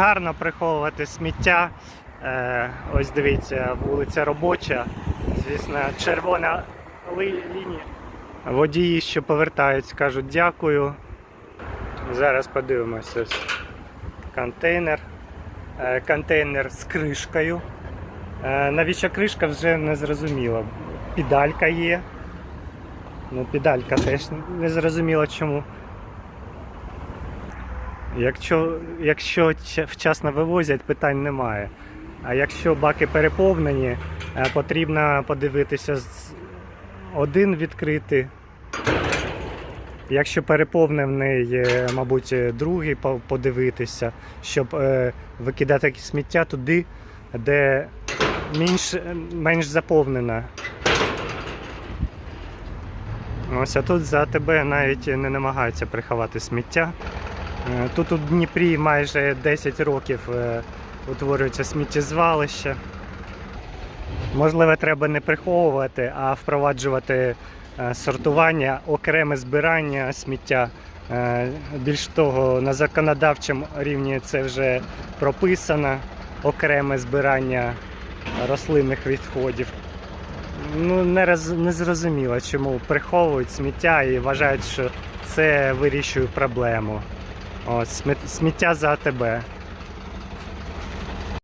Гарно приховувати сміття. Е, ось дивіться, вулиця робоча. Звісно, червона лінія. Водії, що повертають, скажуть дякую. Зараз подивимося. Контейнер. Е, контейнер з кришкою. Е, навіщо кришка вже не зрозуміло. Педалька є. Ну, педалька теж не зрозуміло чому. Якщо, якщо вчасно вивозять, питань немає. А якщо баки переповнені, е, потрібно подивитися один відкрити. Якщо переповнений, е, мабуть, е, другий подивитися, щоб викидати сміття туди, де менш, менш заповнена. Ось а тут за тебе навіть не намагаються приховати сміття. Е, Тут у Дніпрі майже 10 років е, утворюється сміттєзвалище. Можливо, треба не приховувати, а впроваджувати е, сортування, окреме збирання сміття. Більш того, на законодавчому рівні це вже прописано окреме збирання рослинних відходів. Ну, не, роз, не зрозуміло, чому приховують сміття і вважають, що це вирішує проблему. Сміт- сміття за тебе.